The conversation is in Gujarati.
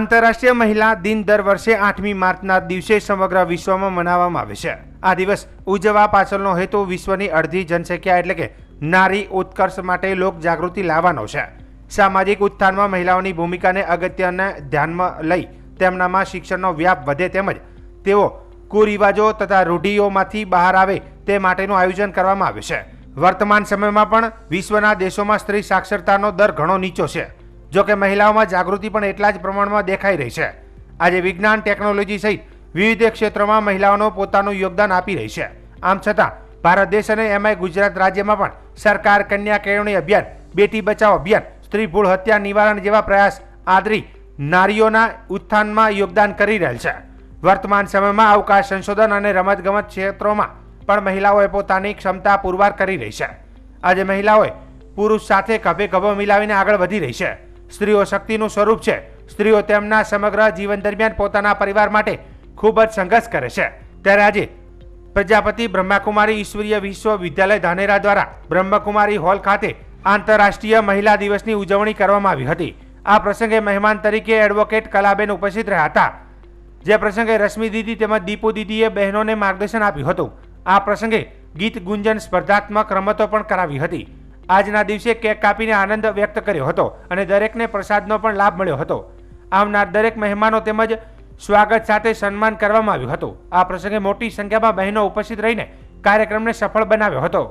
આંતરરાષ્ટ્રીય મહિલા દિન દર વર્ષે આઠમી માર્ચના દિવસે સમગ્ર વિશ્વમાં મનાવવામાં આવે છે. આ દિવસ ઉજવવા પાછળનો હેતુ વિશ્વની અડધી જનસંખ્યા એટલે કે નારી ઉત્કર્ષ માટે લોક જાગૃતિ લાવવાનો છે. સામાજિક ઉત્થાનમાં મહિલાઓની ભૂમિકાને અગત્યને ધ્યાનમાં લઈ તેમનામાં શિક્ષણનો વ્યાપ વધે તેમજ તેઓ કુરિવાજો તથા રૂઢિઓમાંથી બહાર આવે તે માટેનું આયોજન કરવામાં આવ્યું છે. વર્તમાન સમયમાં પણ વિશ્વના દેશોમાં સ્ત્રી સાક્ષરતાનો દર ઘણો નીચો છે. જો કે મહિલાઓમાં જાગૃતિ પણ એટલા જ પ્રમાણમાં દેખાઈ રહી છે. આજે વિજ્ઞાન, ટેકનોલોજી સહિત વિવિધ ક્ષેત્રોમાં મહિલાઓનો પોતાનું યોગદાન આપી રહી છે. આમ છતાં, ભારત દેશ અને એમાંય ગુજરાત રાજ્યમાં પણ સરકાર કન્યા કેળવણી અભિયાન, બેટી બચાવો અભિયાન, સ્ત્રી ભૂળ હત્યા નિવારણ જેવા પ્રયાસ આદરી નારીઓના ઉત્થાનમાં યોગદાન કરી રહેલ છે. વર્તમાન સમયમાં અવકાશ સંશોધન અને રમતગમત ક્ષેત્રોમાં પણ મહિલાઓએ પોતાની ક્ષમતા પુરવાર કરી રહી છે. આજે મહિલાઓએ પુરુષ સાથે ખભે ખભો મિલાવીને આગળ વધી રહી છે. સ્ત્રીઓ શક્તિનું સ્વરૂપ છે. સ્ત્રીઓ તેમના સમગ્ર જીવન દરમિયાન પોતાના પરિવાર માટે ખૂબ જ સંઘર્ષ કરે છે. ત્યારે આજે પ્રજાપતિ બ્રહ્માકુમારી ઈશ્વરીય વિશ્વવિદ્યાલય ધાનેરા દ્વારા બ્રહ્મકુમારી હોલ ખાતે આંતરરાષ્ટ્રીય મહિલા દિવસની ઉજવણી કરવામાં આવી હતી. આ પ્રસંગે મહેમાન તરીકે એડવોકેટ કલાબેન ઉપસ્થિત રહ્યા હતા. જે પ્રસંગે રશ્મિ દીદી તેમજ દીપુ દીદીએ બહેનોને માર્ગદર્શન આપ્યું હતું. આ પ્રસંગે ગીત ગુંજન સ્પર્ધાત્મક રમતો પણ કરાવી હતી. આજના દિવસે કેક કાપીને આનંદ વ્યક્ત કર્યો હતો અને દરેકને પ્રસાદનો પણ લાભ મળ્યો હતો. આવનાર દરેક મહેમાનો તેમજ સ્વાગત સાથે સન્માન કરવામાં આવ્યું હતું. આ પ્રસંગે મોટી સંખ્યામાં બહેનો ઉપસ્થિત રહીને કાર્યક્રમને સફળ બનાવ્યો હતો.